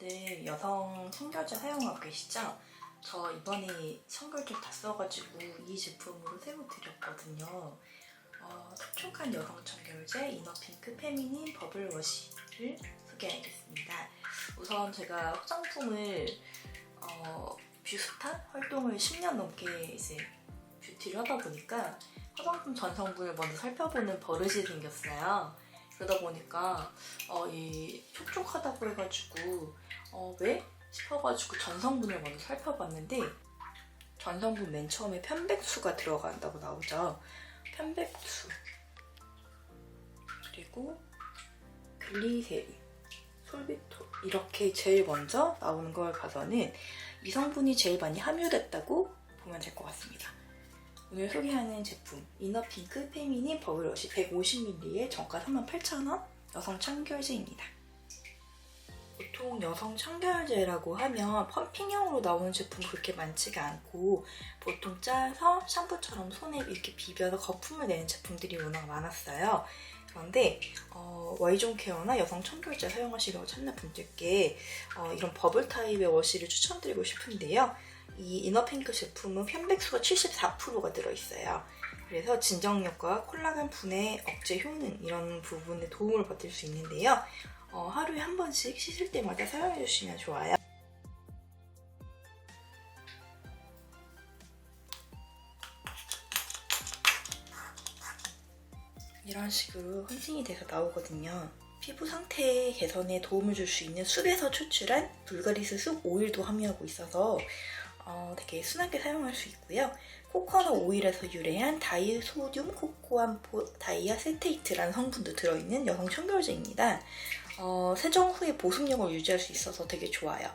여러분들 여성 청결제 사용하고 계시죠? 저 이번에 청결제 다 써가지고 이 제품으로 새로 드렸거든요. 어, 촉촉한 여성 청결제 이너핑크 페미닌 버블워시를 소개하겠습니다. 우선 제가 화장품을 어, 뷰스타 활동을 10년 넘게 이제 뷰티를 하다 보니까 화장품 전성분을 먼저 살펴보는 버릇이 생겼어요. 그러다 보니까 어, 이 촉촉하다고 해가지고 어, 왜? 싶어가지고 전성분을 먼저 살펴봤는데 전성분 맨 처음에 편백수가 들어간다고 나오죠. 편백수 그리고 글리세린, 솔비톨 이렇게 제일 먼저 나오는 걸 봐서는 이 성분이 제일 많이 함유됐다고 보면 될 것 같습니다. 오늘 소개하는 제품 이너핑크 페미닌 버블워시 150ml에 정가 38,000원 여성 청결제입니다. 보통 여성 청결제라고 하면 펌핑형으로 나오는 제품 그렇게 많지가 않고 보통 짜서 샴푸처럼 손에 이렇게 비벼서 거품을 내는 제품들이 워낙 많았어요. 그런데 어, Y존 케어나 여성 청결제 사용하시려고 찾는 분들께 어, 이런 버블 타입의 워시를 추천드리고 싶은데요. 이 이너핑크 제품은 편백수가 74%가 들어있어요. 그래서 진정력과 콜라겐 분해 억제 효능 이런 부분에 도움을 받을 수 있는데요. 어, 하루에 한 번씩 씻을 때마다 사용해 주시면 좋아요. 이런 식으로 헌팅이 돼서 나오거든요. 피부 상태 개선에 도움을 줄 수 있는 숲에서 추출한 불가리스 숲 오일도 함유하고 있어서 어, 되게 순하게 사용할 수 있고요. 코코넛 오일에서 유래한 다이소듐 코코암포 다이아세테이트라는 성분도 들어있는 여성 청결제입니다. 어, 세정 후에 보습력을 유지할 수 있어서 되게 좋아요.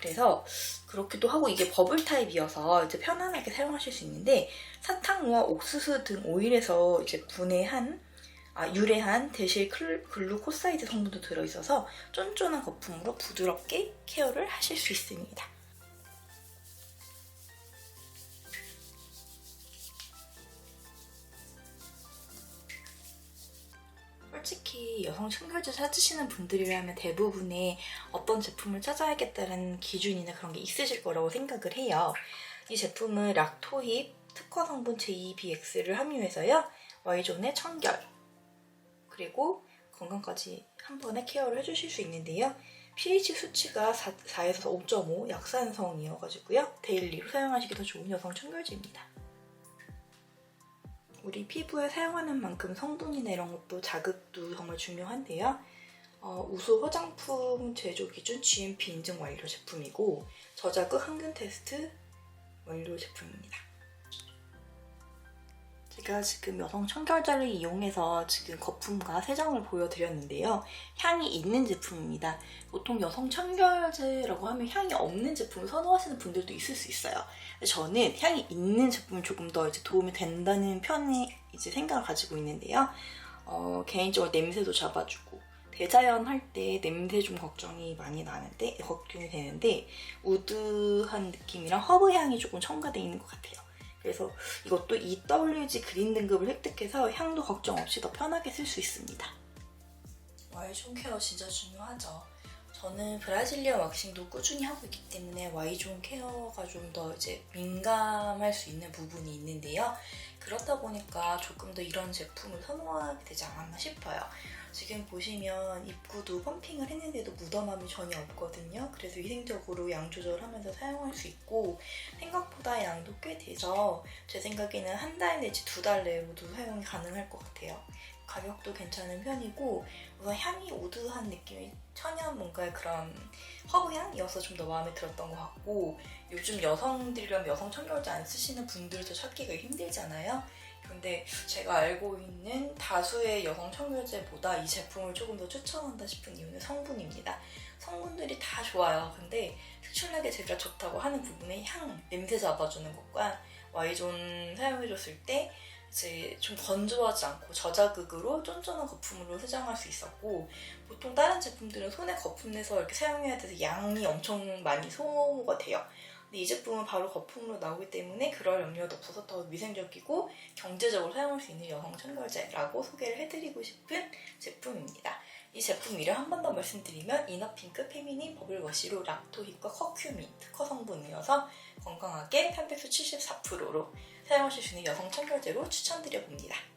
그래서 그렇기도 하고 이게 버블 타입이어서 이제 편안하게 사용하실 수 있는데 사탕과 옥수수 등 오일에서 이제 분해한 아, 유래한 대실 클- 글루코사이드 성분도 들어있어서 쫀쫀한 거품으로 부드럽게 케어를 하실 수 있습니다. 솔직히 여성 청결제 찾으시는 분들이라면 대부분의 어떤 제품을 찾아야겠다는 기준이나 그런 게 있으실 거라고 생각을 해요. 이 제품은 락토힙 특허 성분 JBX를 함유해서요. Y존의 청결 그리고 건강까지 한 번에 케어를 해주실 수 있는데요. pH 수치가 4, 4에서 5.5 약산성이어가지고요. 데일리로 사용하시기 더 좋은 여성 청결제입니다. 우리 피부에 사용하는 만큼 성분이나 이런 것도 자극도 정말 중요한데요. 어, 우수 화장품 제조 기준 GMP 인증 완료 제품이고 저자극 항균 테스트 완료 제품입니다. 제가 지금 여성 청결제를 이용해서 지금 거품과 세정을 보여드렸는데요. 향이 있는 제품입니다. 보통 여성 청결제라고 하면 향이 없는 제품을 선호하시는 분들도 있을 수 있어요. 저는 향이 있는 제품이 조금 더 이제 도움이 된다는 편의 이제 생각을 가지고 있는데요. 어, 개인적으로 냄새도 잡아주고 대자연 할 때 냄새 좀 걱정이 많이 나는데 걱정이 되는데 우드한 느낌이랑 허브 향이 조금 첨가되어 있는 것 같아요. 그래서 이것도 EWG 그린 등급을 획득해서 향도 걱정 없이 더 편하게 쓸 수 있습니다. Y존 케어 진짜 중요하죠. 저는 브라질리아 왁싱도 꾸준히 하고 있기 때문에 Y존 케어가 좀 더 이제 민감할 수 있는 부분이 있는데요. 그렇다 보니까 조금 더 이런 제품을 선호하게 되지 않았나 싶어요. 지금 보시면 입구도 펌핑을 했는데도 묻어남이 전혀 없거든요. 그래서 위생적으로 양 조절하면서 사용할 수 있고 생각보다 양도 꽤 돼서 제 생각에는 한 달 내지 두 달 내로도 사용이 가능할 것 같아요. 가격도 괜찮은 편이고 우선 향이 오드한 느낌이 천연 뭔가의 그런 허브향이어서 좀 더 마음에 들었던 것 같고 요즘 여성들이랑 여성 청결제 안 쓰시는 분들도 찾기가 힘들잖아요. 근데 제가 알고 있는 다수의 여성 청결제보다 이 제품을 조금 더 추천한다 싶은 이유는 성분입니다. 성분들이 다 좋아요. 근데 특출나게 제가 좋다고 하는 부분의 향, 냄새 잡아주는 것과 Y존 사용해줬을 때 이제 좀 건조하지 않고 저자극으로 쫀쫀한 거품으로 세정할 수 있었고 보통 다른 제품들은 손에 거품 내서 이렇게 사용해야 돼서 양이 엄청 많이 소모가 돼요. 근데 이 제품은 바로 거품으로 나오기 때문에 그럴 염려도 없어서 더 위생적이고 경제적으로 사용할 수 있는 여성 청결제라고 소개를 해드리고 싶은 제품입니다. 이 제품 이름 한번 더 말씀드리면 이너핑크 페미닌 버블워시로 락토힙과 커큐민 특허 성분이어서 건강하게 탄백질 74%로 사용하실 수 있는 여성 청결제로 추천드려봅니다.